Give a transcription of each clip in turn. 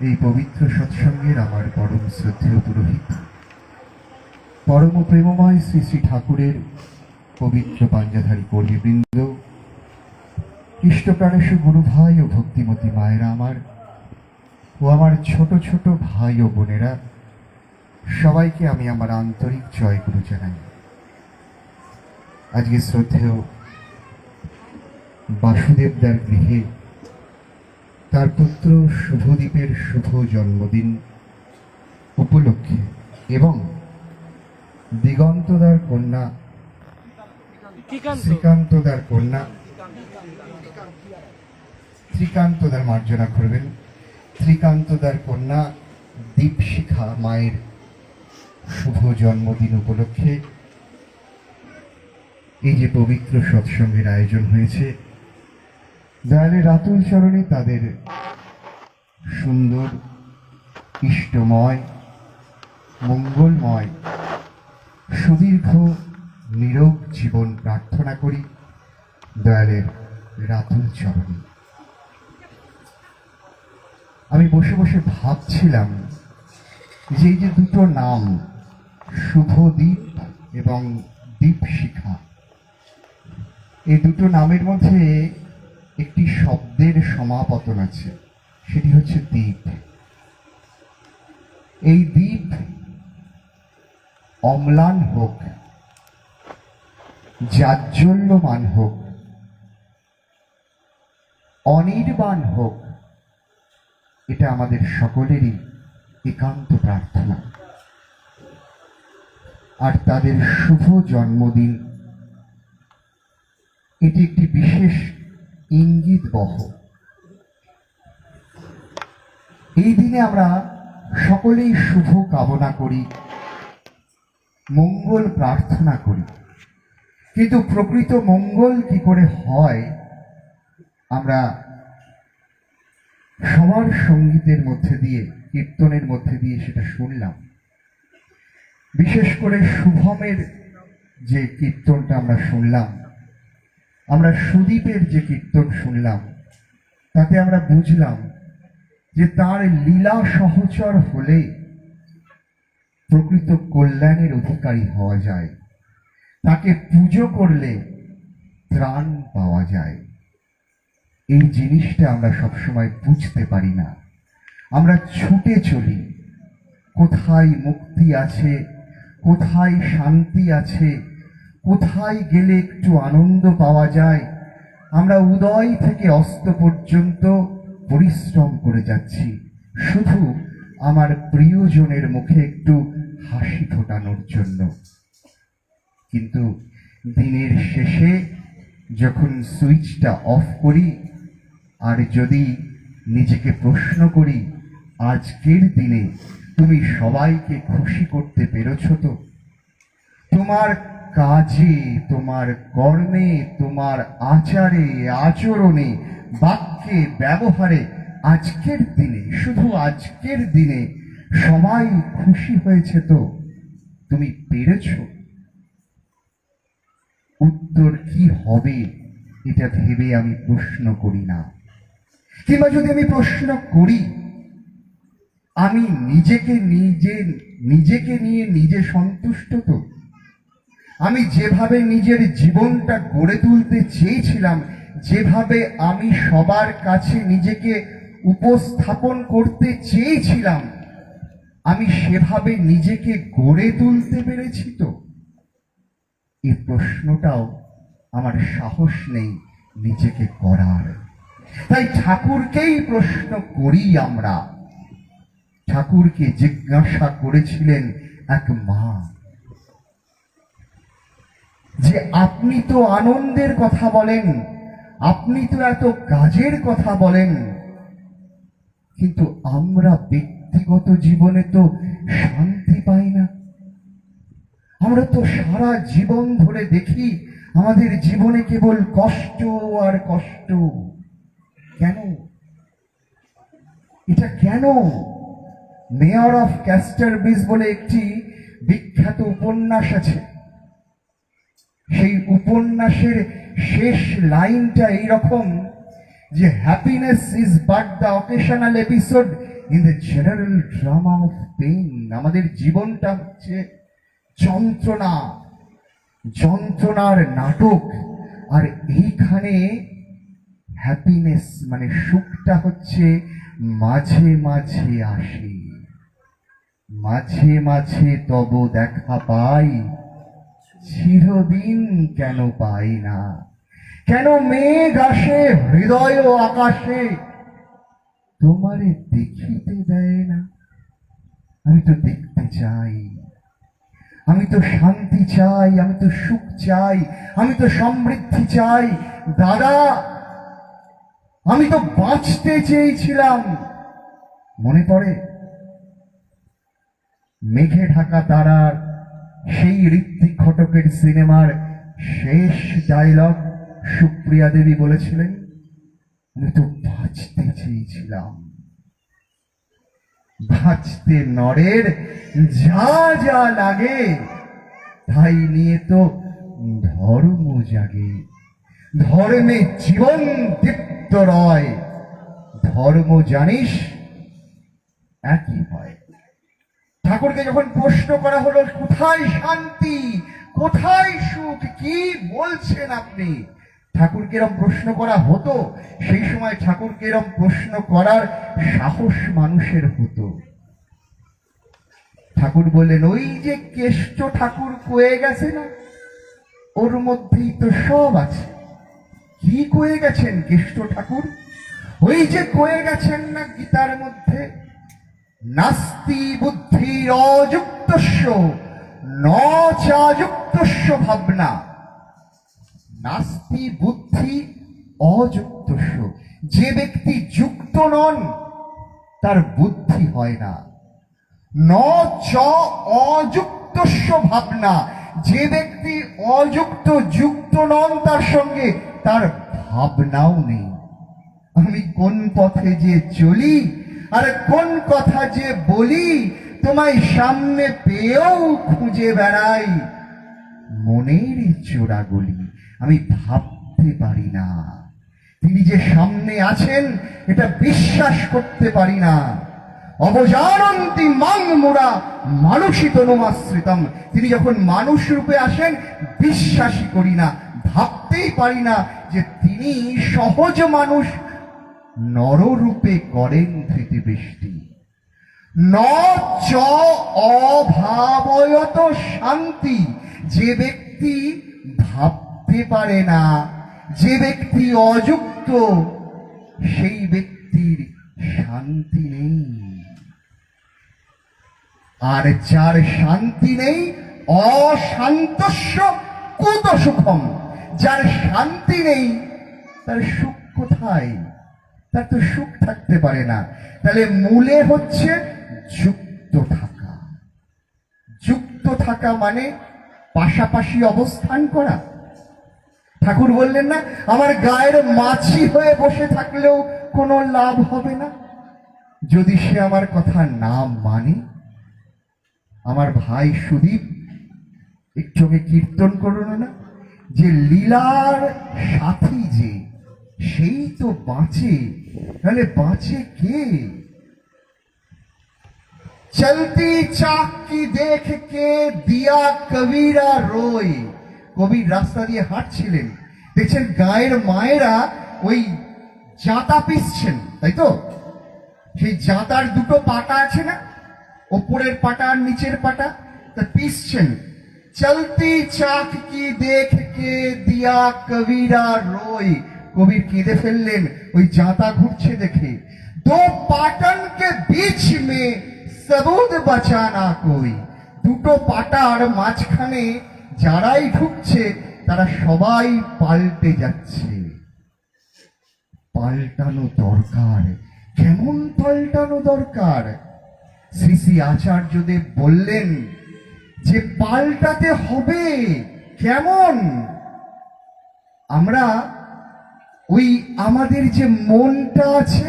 এই পবিত্র সৎসঙ্গের আমার পরম শ্রদ্ধেয় পুরোহিত। পরম প্রেমময় শ্রী শ্রী ঠাকুরের পবিত্র পাঞ্জাধারী কর্মীবৃন্দ, ইষ্টপ্রাণেশু গুরু ভাই ও ভক্তিমতী মায়েরা আমার ও আমার ছোট ছোট ভাই ও বোনেরা, সবাইকে আমি আমার আন্তরিক জয়গুরু জানাই। আজকে শ্রদ্ধেয় বাসুদেবদার গৃহে তার পুত্র শুভদীপের শুভ জন্মদিন উপলক্ষে এবং দিগন্তদার কন্যা শ্রীকান্তদার কন্যা শ্রীকান্তদার মার্জনা করবেন। শ্রীকান্তদার কন্যা দীপশিখা মায়ের শুভ জন্মদিন উপলক্ষে এই যে পবিত্র সৎসঙ্গের আয়োজন হয়েছে দয়ালে রাতুল চরণে তাদের সুন্দর, ইষ্টময়, মঙ্গলময়, সুদীর্ঘ, নীরব জীবন প্রার্থনা করি দয়ালের রাতুল চরণে আমি বসে বসে ভাবছিলাম যে এই যে দুটো নাম শুভদীপ এবং দীপশিখা, এই দুটো নামের মধ্যে একটি শব্দের সমাপতন আছে, সেটি হচ্ছে দ্বীপ। এই দ্বীপ অম্লান হোক, জাজ্জল্যমান হোক, অনির্বাণ হোক, এটা আমাদের সকলেরই একান্ত প্রার্থনা। আর তাদের শুভ জন্মদিন, এটি একটি বিশেষ ইঙ্গিত বহ এই দিনে আমরা সকলেই শুভ কামনা করি, মঙ্গল প্রার্থনা করি। কিন্তু প্রকৃত মঙ্গল কি করে হয়, আমরা সবার সঙ্গীতের মধ্যে দিয়ে, কীর্তনের মধ্যে দিয়ে সেটা শুনলাম। বিশেষ করে শুভমের যে কীর্তনটা আমরা শুনলাম আমরা সুদীপের যে কীর্তন শুনলাম, তাতে আমরা বুঝলাম যে তার লীলা সহচর হলে প্রকৃত কল্যাণের অধিকারী হওয়া যায়। তাকে পুজো করলে ত্রাণ পাওয়া যায়। এই জিনিসটা আমরা সবসময় বুঝতে পারি না। আমরা ছুটে চলি। কোথায় মুক্তি আছে, কোথায় শান্তি আছে কোথায় গেলে একটু আনন্দ পাওয়া যায়? আমরা উদয় থেকে অস্ত পর্যন্ত পরিশ্রম করে যাচ্ছি। শুধু আমার প্রিয়জনের মুখে একটু হাসি ফোটানোর জন্য। কিন্তু দিনের শেষে যখন সুইচটা অফ করি, আর যদি নিজেকে প্রশ্ন করি, আজকের দিনে তুমি সবাইকে খুশি করতে পেরেছ তো? তোমার কাজে, তোমার কর্মে, তোমার আচারে, আচরণে, বাক্যে, ব্যবহারে, আজকের দিনে, শুধু আজকের দিনে সবাই খুশি হয়েছে তো? তুমি পেরেছ? উত্তর কি হবে, এটা ভেবে আমি প্রশ্ন করি না। কিংবা যদি আমি প্রশ্ন করি, আমি নিজেকে নিজে, নিজেকে নিয়ে নিজে সন্তুষ্ট তো? আমি যেভাবে নিজের জীবনটা গড়ে তুলতে চেয়েছিলাম, যেভাবে আমি সবার কাছে নিজেকে উপস্থাপন করতে চেয়েছিলাম, আমি সেভাবে নিজেকে গড়ে তুলতে পেরেছি তো? এই প্রশ্নটাও আমার সাহস নেই নিজেকে করার। তাই ঠাকুরকেই প্রশ্ন করি আমরা। ঠাকুরকে জিজ্ঞাসা করেছিলেন এক মা। যে আপনি তো আনন্দের কথা বলেন, আপনি তো এত কাজের কথা বলেন, কিন্তু আমরা ব্যক্তিগত জীবনে তো শান্তি পাই না। আমরা তো সারা জীবন ধরে দেখি, আমাদের জীবনে কেবল কষ্ট আর কষ্ট। কেন? এটা কেন? মেয়র অফ ক্যাস্টারবিস বলে একটি বিখ্যাত উপন্যাস আছে। সেই উপন্যাসের শেষ লাইনটা এইরকম যে happiness is but the occasional episode in the general drama of pain আমাদের জীবনটা হচ্ছে যন্ত্রণা, যন্ত্রণার নাটক। আর এইখানে হ্যাপিনেস মানে সুখটা হচ্ছে মাঝে মাঝে আসে। মাঝে মাঝে তব দেখা পাই। চিরদিন কেন পাই না? কেন মেঘ আসে, হৃদয় ও আকাশে? তোমারে দেখিতে দেয় না। আমি তো দেখতে চাই। আমি তো শান্তি চাই, আমি তো সুখ চাই, আমি তো সমৃদ্ধি চাই। দাদা, আমি তো বাঁচতে চেয়েছিলাম। মনে পড়ে? মেঘে ঢাকা তারার সেই ঋত্বিক ঘটকের সিনেমার শেষ ডায়লগ সুপ্রিয়া দেবী বলেছিলেন, আমি তো বাঁচতে চেয়েছিলাম। বাঁচতে নরের যা যা লাগে, তাই নিয়ে তো ধর্ম জাগে। ধর্মে জীবন দীপ্ত রয়। ধর্ম জানিস, একই হয়। ঠাকুরকে যখন প্রশ্ন করা হলো, কোথায় শান্তি? কোথায় সুখ? কি বলছেন আপনি? ঠাকুরকে এরম প্রশ্ন করা হতো। সেই সময় ঠাকুরকে এরম প্রশ্ন করার সাহস মানুষের হতো। ঠাকুর বললেন, ওই যে কেষ্ট ঠাকুর কয়ে গেছে না, ওর মধ্যেই তো সব আছে। কি কয়ে গেছেন কেষ্ট ঠাকুর? ওই যে কয়ে গেছেন না গীতার মধ্যে নাস্তি বুদ্ধির অযুক্তস্য ন ভাবনা। নাস্তি বুদ্ধি অযুক্তস্য। যে ব্যক্তি যুক্ত নন, তার বুদ্ধি হয় না। ন চ অযুক্তস্য ভাবনা। যে ব্যক্তি অযুক্ত, যুক্ত নন তার সঙ্গে, তার ভাবনাও নেই। আমি কোন পথে যে চলি আর কোন কথা যে বলি, তোমায় সামনে পেয়েও খুঁজে বেড়াই। মনের চোরাগুলি আমি ভাবতে পারি না। তিনি যে সামনে আছেন, এটা বিশ্বাস করতে পারি না। অবজানন্তি মাং মোরা মানুষই তনুমাশ্রিতম তিনি যখন মানুষ রূপে আসেন, বিশ্বাসই করি না, ভাবতেই পারি না যে তিনি সহজ মানুষ নররূপে করেন ধৃতিবৃষ্টি। ন চ অভাবয়ত শান্তি, যে ব্যক্তি ভাবতে পারে না, যে ব্যক্তি অযুক্ত, সেই ব্যক্তির শান্তি নেই। আর যার শান্তি নেই, অশান্তস্য কুত সুখম যার শান্তি নেই, তার সুখ কোথায়? তার তো সুখ থাকতে পারে না। তাহলে মূলে হচ্ছে যুক্ত থাকা। যুক্ত থাকা মানে পাশাপাশি অবস্থান করা। ঠাকুর বললেন না, আমার গায়ের মাছি হয়ে বসে থাকলেও কোনো লাভ হবে না। যদি সে আমার কথা না মানে আমার ভাই সুদীপ, একটু কীর্তন করুন না, যে লীলার সাথী যে সেই তো বাঁচে। তাহলে বাঁচে কে? চলতি চাক কি দেখ কে দিয়া কবিরা রোয়। কবির রাস্তা দিয়ে হাঁটছিলেন। দেখছেন গায়ের মায়েরা ওই জাঁতা পিসছেন, তাই তো? সেই জাঁতার দুটো পাটা আছে না? ওপরের পাটা আর নিচের পাটা? তা পিসছেন। চলতি চাক কি দেখ কে দিয়া কবিরা রোয়। কবির কেঁদে ফেললেন, ওই জাঁতা ঘুরছে দেখে। দো পাটন কে বিচ মে সবুদ বাঁচানা কই দুটো পাটার মাঝখানে যারাই ঢুকছে, তারা সবাই পাল্টে যাচ্ছে। পাল্টানো দরকার। কেমন পাল্টানো দরকার? শ্রী শ্রী আচার্যদেব বললেন, যে পাল্টাতে হবে, কেমন? আমরা ওই আমাদের যে মনটা আছে,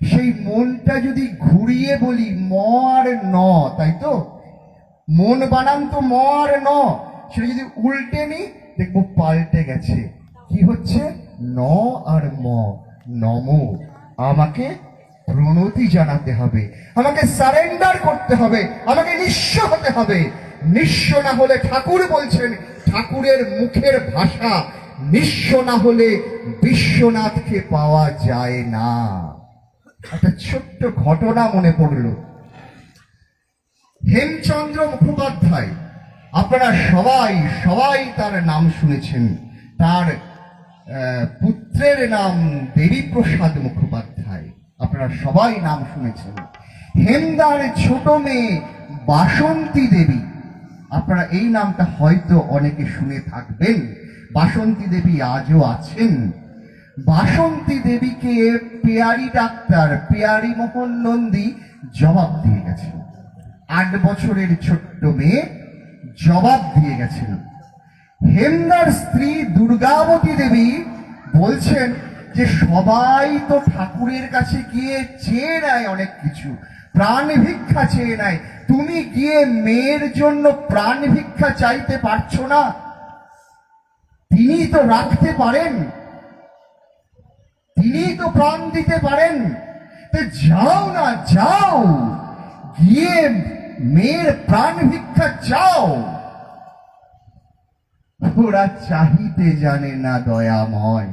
সেই মনটা যদি ঘুরিয়ে বলি, ম আর ন, তাই তো? মন বানান তো ম আর ন, সেটা যদি উল্টে নি দেখব পাল্টে গেছে। কি হচ্ছে? ন আর ম, নম। আমাকে প্রণতি জানাতে হবে, আমাকে সারেন্ডার করতে হবে, আমাকে নিঃস্ব হতে হবে। নিঃস্ব না হলে ঠাকুর বলছেন, ঠাকুরের মুখের ভাষা নিঃস্ব না হলে বিশ্বনাথকে পাওয়া যায় না। একটা ছোট্ট ঘটনা মনে পড়ল। হেমচন্দ্র মুখোপাধ্যায়, আপনারা সবাই সবাই তার নাম শুনেছেন। তার পুত্রের নাম দেবীপ্রসাদ মুখোপাধ্যায়। আপনারা সবাই নাম শুনেছেন। হেমদার ছোট মেয়ে বাসন্তী দেবী। আপনারা এই নামটা হয়তো অনেকে শুনে থাকবেন। বাসন্তী দেবী আজও আছেন। বাসন্তী দেবীকে পেয়ারি ডাক্তার পেয়ারি মোহন নন্দী জবাব দিয়ে গেছেন। আট বছরের ছোট্ট মেয়ে জবাব দিয়ে গেছেন। হেমদার স্ত্রী দুর্গাবতী দেবী বলছেন যে সবাই তো ঠাকুরের কাছে গিয়ে চেয়ে নেয় অনেক কিছু, প্রাণ ভিক্ষা চেয়ে নেয়। তুমি গিয়ে মেয়ের জন্য প্রাণ ভিক্ষা চাইতে পারছ না? তিনি তো রাখতে পারেন। তিনি তো প্রাণ দিতে পারেন। তো যাও না, যাও। গিয়ে মেয়ের প্রাণ ভিক্ষা চাও। ওরা চাহিতে জানে না দয়াময়।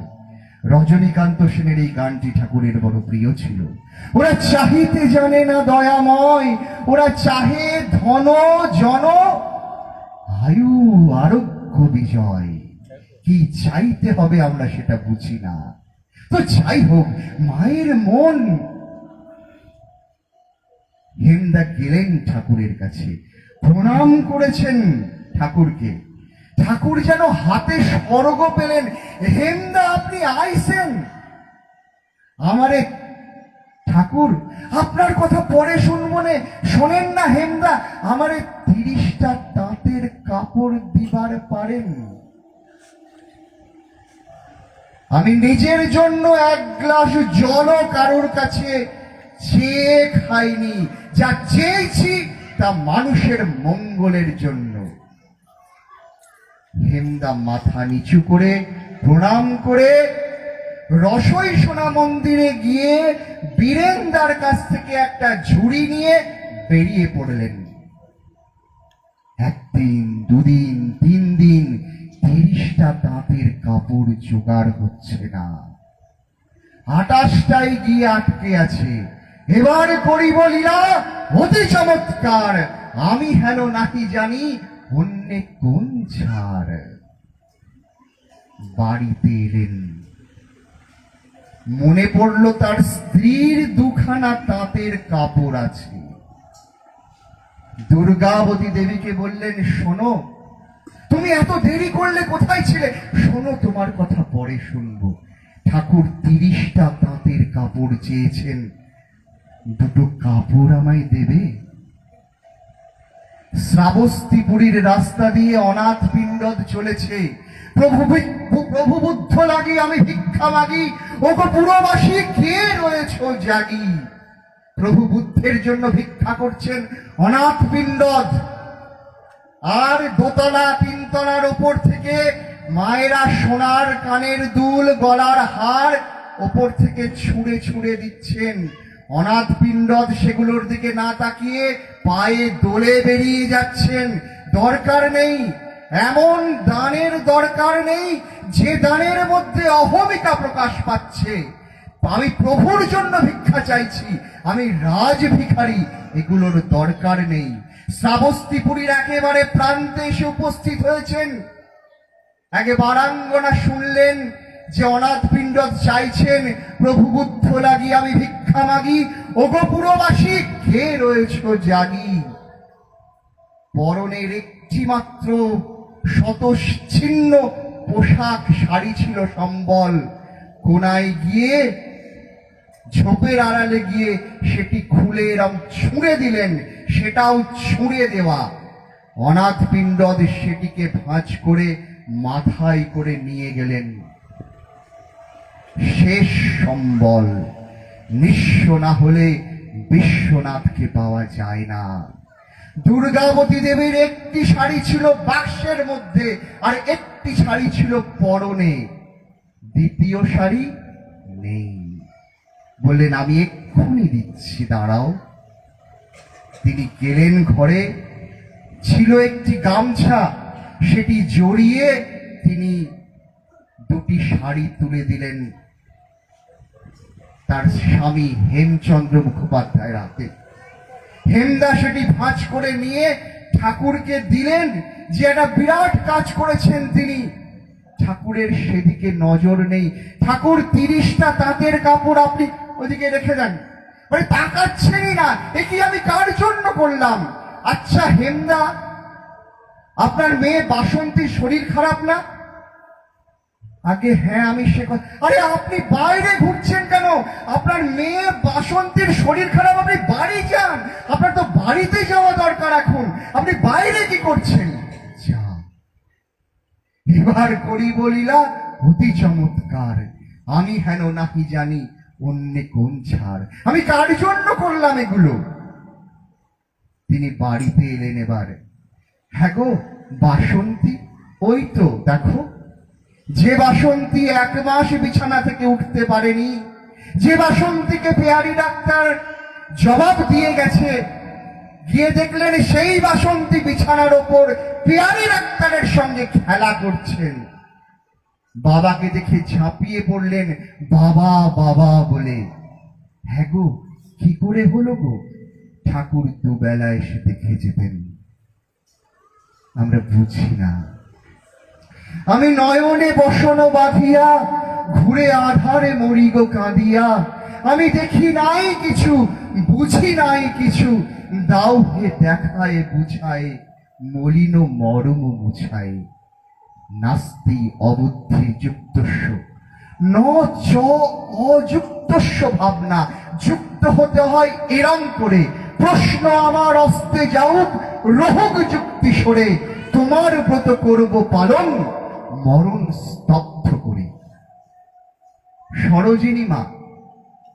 রজনীকান্ত সেনের এই গানটি ঠাকুরের বড় প্রিয় ছিল। ওরা চাহিতে জানে না দয়াময়। ওরা চাহে ধন, জন, আয়ু, আরোগ্য, বিজয়। কি চাইতে হবে আমরা সেটা বুঝি না। তো যাই হোক, মায়ের মন। হেমদা গেলেন ঠাকুরের কাছে। প্রণাম করেছেন ঠাকুরকে। ঠাকুর যেন হাতে স্বর্গ পেলেন। হেমদা, আপনি আইসেন। আমারে, ঠাকুর, আপনার কথা পরে শুনব নে। শোনেন না হেমদা, আমারে তিরিশটা তাঁতের কাপড় দিবার পারেন। আমি নিজের জন্য এক গ্লাস জলও কারোর কাছে চেয়ে খাইনি, যা চেয়েছি তা মানুষের মঙ্গলের জন্য। হেমদা মাথা নিচু করে, প্রণাম করে, রসই সোনা মন্দিরে গিয়ে বীরেন্দার কাছ থেকে একটা ঝুড়ি নিয়ে বেরিয়ে পড়লেন। একদিন, দুদিন, তিন দিন তিরিশটা দাঁতের কাপড় জোগাড় হচ্ছে না। আটাশটাই গিয়ে আটকে আছে। এবার করিব লীলা অতি চমৎকার। আমি হেন নাকি জানি অন্যে কোন ছাড়। বাড়িতে এলেন। মনে পড়ল তার স্ত্রীর দুখানা তাঁতের কাপড় আছে। দুর্গাবতী দেবীকে বললেন, শোনো তুমি এত দেরি করলে কোথায় ছিলে? শোনো, তোমার কথা পরে শুনব। ঠাকুর তিরিশটা তাঁতের কাপড় চেয়েছেন। দুটো কাপড় আমায় দেবে? শ্রাবস্তিপুরীর রাস্তা দিয়ে অনাথ পিণ্ডদ চলেছে। প্রভু প্রভু বুদ্ধ লাগি, আমি ভিক্ষা মাগি। ওগো পুরবাসী, কে রয়েছ জাগি? প্রভু বুদ্ধের জন্য ভিক্ষা করছেন অনাথ পিণ্ডদ। আর দোতলা তিনতলার ওপর থেকে মায়েরা সোনার কানের দুল গলার হার ওপর থেকে ছুঁড়ে ছুঁড়ে দিচ্ছেন। অনাথ পিণ্ডদ সেগুলোর দিকে না তাকিয়ে পায়ে দোলে বেরিয়ে যাচ্ছেন। দরকার নেই, এমন দানের দরকার নেই যে দানের মধ্যে অহমিকা প্রকাশ পাচ্ছে। আমি প্রভুর জন্য ভিক্ষা চাইছি, আমি রাজ ভিখারি, এগুলোর দরকার নেই। শ্রাবস্তিপুরীর একেবারে প্রান্তে এসে উপস্থিত হয়েছেন। আগে বারাঙ্গনা শুনলেন যে অনাথ পিণ্ড চাইছেন, প্রভু বুদ্ধ লাগি, আমি ভিক্ষা মাগি। ওগো পুরবাসী, কে রয়েছ জাগি? পরনের একটি মাত্র শতচ্ছিন্ন পোশাক শাড়ি ছিল সম্বল। কোনায় গিয়ে, ঝোপের আড়ালে গিয়ে সেটি খুলে এরম ছুঁড়ে দিলেন। সেটাও ছুঁড়ে দেওয়া। অনাথ পিণ্ডদ সেটিকে ভাঁজ করে মাথায় করে নিয়ে গেলেন। শেষ সম্বল। নিঃস্ব না হলে বিশ্বনাথকে পাওয়া যায় না। দুর্গাবতী দেবীর একটি শাড়ি ছিল বাক্সের মধ্যে আর একটি শাড়ি ছিল পরনে। দ্বিতীয় শাড়ি নেই। বললেন, আমি এক্ষুনি দিচ্ছি, দাঁড়াও। তিনি গেলেন ঘরে। ছিল একটি গামছা, সেটি জড়িয়ে তিনি দুটি শাড়ি তুলে দিলেন। তার স্বামী হেমচন্দ্র মুখোপাধ্যায়ের হাতে। হেমদা সেটি ভাঁজ করে নিয়ে ঠাকুরকে দিলেন, যে একটা বিরাট কাজ করেছেন তিনি। ঠাকুরের সেদিকে নজর নেই। ঠাকুর তিরিশটা তাঁতের কাপড় আপনি ওদিকে রেখে দেন। মানে তাকাচ্ছেনই না। এ কি আমি কার জন্য করলাম আচ্ছা হেমদা, আপনার মেয়ে বাসন্তীর শরীর খারাপ না? আগে হ্যাঁ আমি সে কথা আরে, আপনি বাইরে ঘুরছেন কেন? আপনার মেয়ে বাসন্তীর শরীর খারাপ, আপনি বাড়ি যান। আপনার তো বাড়িতে যাওয়া দরকার এখন। আপনি বাইরে কি করছেন? এবার করি বলিলা, অতি চমৎকার। আমি হেন নাহি জানি অন্য কোন ছাড়? আমি কার জন্য করলাম এগুলো? তিনি বাড়িতে এলেন এবার। হ্যাঁ গো, বাসন্তী, ওই তো, দেখো। যে বাসন্তী এক মাস বিছানা থেকে উঠতে পারেনি, যে বাসন্তীকে পেয়ারি ডাক্তার জবাব দিয়ে গেছে, গিয়ে দেখলেন সেই বাসন্তী বিছানার ওপর পেয়ারি ডাক্তারের সঙ্গে খেলা করছেন। বাবাকে দেখে ঝাঁপিয়ে পড়লেন, বাবা বাবা বলে। হ্যাঁ গো, কি করে হলো গো? ঠাকুর দুবেলা এসে দেখে যেতেন। আমরা বুঝি না। আমি নয়নে বসন বাঁধিয়া, ঘুরে আধারে মরি গো কাঁদিয়া, আমি দেখি নাই কিছু, বুঝি নাই কিছু, দাও হে দেখায় বুঝায়, মলিন মরম বুঝায় নাস্তি অবুদ্ধি যুক্তস্য। ন চ অযুক্তস্য ভাবনা। যুক্ত হতে হয় এরম করে। প্রশ্ন আমার অস্তে যাওক রোহক যুক্তি সরে। তোমার ব্রত করব পালন, মরণ স্তব্ধ করে। সরোজিনী মা,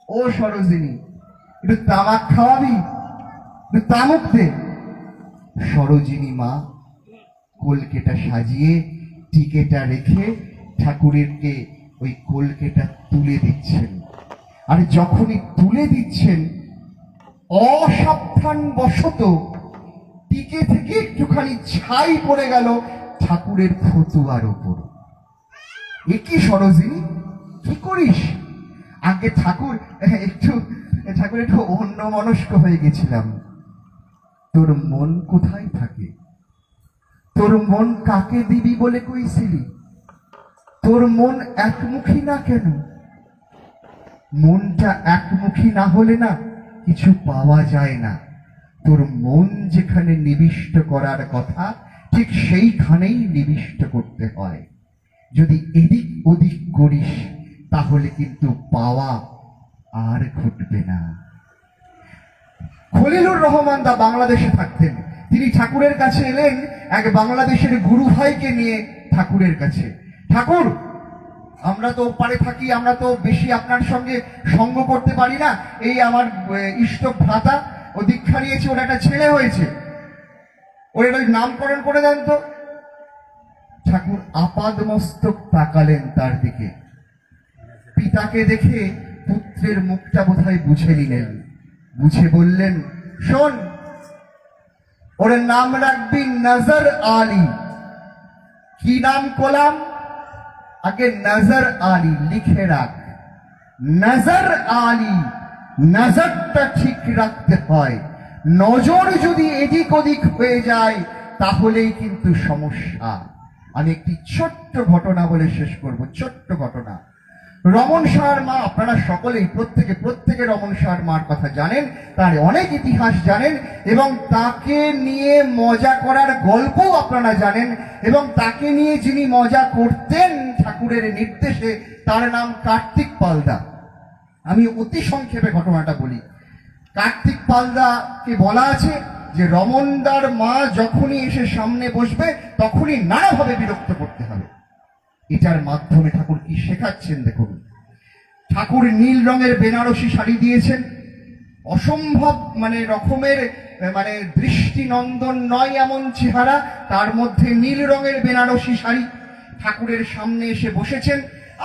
ও সরোজিনী, একটু তামাক খাওয়াবি? একটু তামুক দে। সরোজিনী মা, কলকেটা সাজিয়ে টিকেটা রেখে ঠাকুরেরকে ওই কলকেটা তুলে দিচ্ছেন। আর যখনই তুলে দিচ্ছেন, অসাবধান বশত টিকে থেকে একটুখানি ছাই পড়ে গেল ঠাকুরের ফতুয়ার ওপর। এ কি সরোজিনী? কি করিস? আগে ঠাকুর, একটু ঠাকুর একটু অন্য মনস্ক হয়ে গেছিলাম। তোর মন কোথায় থাকে? তোর মন কাকে দিবি বলে কইছিলি? তোর মন একমুখী না কেন? মনটা একমুখী না হলে না কিছু পাওয়া যায় না। তোর মন যেখানে নিবিষ্ট করার কথা, ঠিক সেইখানেই নিবিষ্ট করতে হয়। যদি এদিক ওদিক করিস, তাহলে কিন্তু পাওয়া আর ঘটবে না। খলিলুর রহমান দা বাংলাদেশে থাকতেন। তিনি ঠাকুরের কাছে এলেন, এক বাংলাদেশের গুরু ভাইকে নিয়ে ঠাকুরের কাছে। ঠাকুর, আমরা তো পারে থাকি, আমরা তো বেশি আপনার সঙ্গে সঙ্গ করতে পারি না। এই আমার ইষ্ট ভ্রাতা, ও দীক্ষা নিয়েছে, ওর একটা ছেলে হয়েছে। ওর ওই নামকরণ করে দেন তো। ঠাকুর আপাদ মস্তক তাকালেন তার দিকে। পিতাকে দেখে পুত্রের মুখটা বোধহয় বুঝে নিলেন। বুঝে বললেন, শোন ওর নাম রাখবি নজর আলী। কি নাম কোলাম? আগে নজর আলী লিখে রাখ। নজর আলী, নজরটা ঠিক রাখতে হয়। নজর যদি এদিক ওদিক হয়ে যায়, তাহলেই কিন্তু সমস্যা। আমি একটি ছোট্ট ঘটনা বলে শেষ করব, ছোট্ট ঘটনা। রমন সাহার মা আপনারা সকলেই প্রত্যেকে প্রত্যেকে রমন সাহার মার কথা জানেন, তার অনেক ইতিহাস জানেন, এবং তাকে নিয়ে মজা করার গল্পও আপনারা জানেন, এবং তাকে নিয়ে যিনি মজা করতেন ঠাকুরের নির্দেশে, তার নাম কার্তিক পালদা। আমি অতি সংক্ষেপে ঘটনাটা বলি। কার্তিক পালদাকে বলা আছে যে, রমনদার মা যখনই এসে সামনে বসবে, তখনই নানাভাবে বিরক্ত করতে এটার মাধ্যমে ঠাকুর কি শেখাচ্ছেন দেখুন। ঠাকুর নীল রঙের বেনারসি শাড়ি দিয়েছেন। অসম্ভব মানে রকমের মানে দৃষ্টিনন্দন নয় এমন চেহারা, তার মধ্যে নীল রঙের বেনারসি শাড়ি ঠাকুরের সামনে এসে বসেছেন।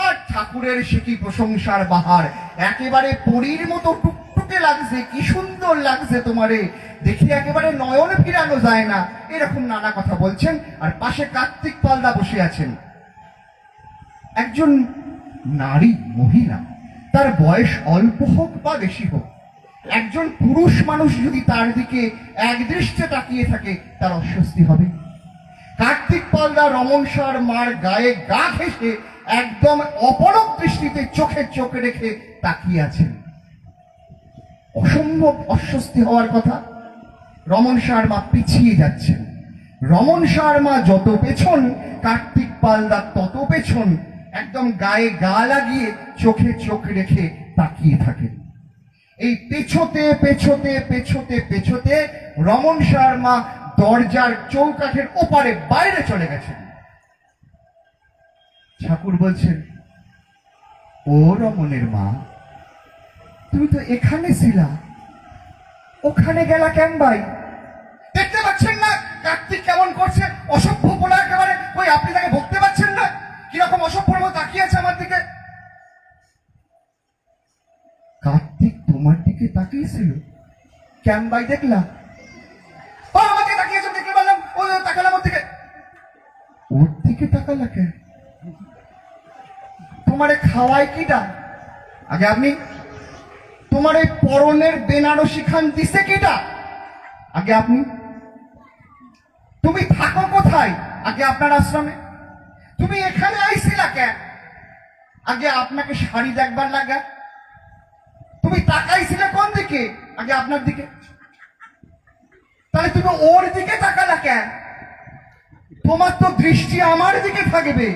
আর ঠাকুরের সে কি প্রশংসার বাহার, একেবারে পরীর মতো টুকটুকে লাগছে, কি সুন্দর লাগছে তোমারে। দেখি একেবারে নয়ন ফিরানো যায় না। এরকম নানা কথা বলছেন, আর পাশে কার্তিক পালদা বসে আছেন। একজন নারী মহিলা, তার বয়স অল্প হোক বা বেশি হোক, একজন পুরুষ মানুষ যদি তার দিকে এক দৃষ্টে তাকিয়ে থাকে, তার অস্বস্তি হবে। কার্তিক পালদা রমন সার মার গায়ে গা ঘেঁষে একদম অপরক দৃষ্টিতে চোখে চোখ রেখে তাকিয়ে আছেন অসম্ভব অস্বস্তি হওয়ার কথা, রমন শর্মা পিছিয়ে যাচ্ছেন। রমন শর্মা যত পেছন, কার্তিক পালদা তত পেছন একদম গায়ে গা লাগিয়ে চোখে চোখ রেখে তাকিয়ে থাকেন। এই পেছোতে পেছোতে পেছোতে পেছোতে রমন শর্মা দরজার চৌকাঠের ওপারে বাইরে চলে গেছেন। ঠাকুর বলছেন, ও রমনের মা, তুমি তো এখানে ছিলা। ওখানে গেলা কেন ভাই? দেখতে পাচ্ছেন না, কার্তিক কেমন করছে? অসভ্য বলে একেবারে ওই আপনি তাকে ভুগতে পাচ্ছেন না কীরকম অসভ্যর মতো তাকিয়ে আছে আমার দিকে তোমার দিকে তাকিয়েছিল। কেন ভাই দেখলা? ও আমাকে তাকিয়েছে দেখতে পেলাম ও তাকালাম ওর দিকে। ওর দিকে তাকালা কেন তোমারে খাওয়ায় কিটা আগে আপনি, তোমার এই পরনের বেনারসি খান দিছে কিটা আগে আপনি, তুমি থাকো কোথায়? আগে আপনার আশ্রমে। তুমি এখানে আইছিলা কেন? আগে আপনাকে শাড়ি দেখবার লাগা? তাকাইছিলে কোন দিকে? আগে আপনার দিকে। তাহলে তুমি ওর দিকে তাকালা কেন? তোমার তো দৃষ্টি আমার দিকে থাকবে।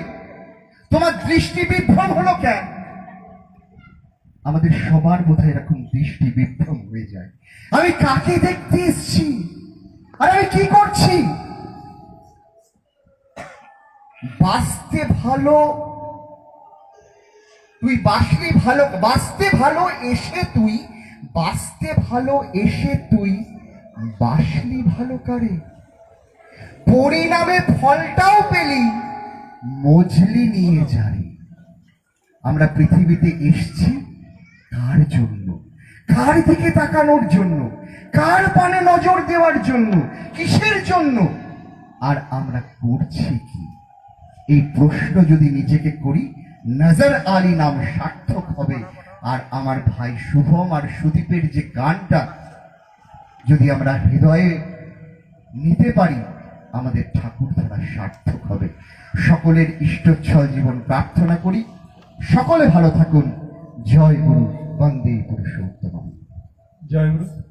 তোমার দৃষ্টি বিভ্রম হলো কেন? আমাদের সবার বোধহয় এরকম দৃষ্টি বিভ্রম হয়ে যায়। আমি কাকে দেখতে এসছি? আর আমি কি করছি? বাঁচতে ভালো তুই বাঁচলি ভালো বাঁচতে ভালো এসে তুই বাঁচতে ভালো এসে তুই বাসলি ভালো কারে? পরিণামে ফলটাও পেলি, মজলি নিয়ে যাই। আমরা পৃথিবীতে এসছি কার জন্য? কার দিকে তাকানোর জন্য? কার পানে নজর দেওয়ার জন্য? কিসের জন্য? আর আমরা করছি কি? এই প্রশ্ন যদি নিজেকে করি নজর আলী নাম সার্থক হবে। আর আমার ভাই শুভম আর সুদীপের যে গানটা, যদি আমরা হৃদয়ে নিতে পারি, আমাদের ঠাকুর ধরা সার্থক হবে। সকলের ইষ্টচ্ছল জীবন প্রার্থনা করি। সকলে ভালো থাকুন। জয় গুরু। বন্দে পুরুষোত্তম। জয় গুরু।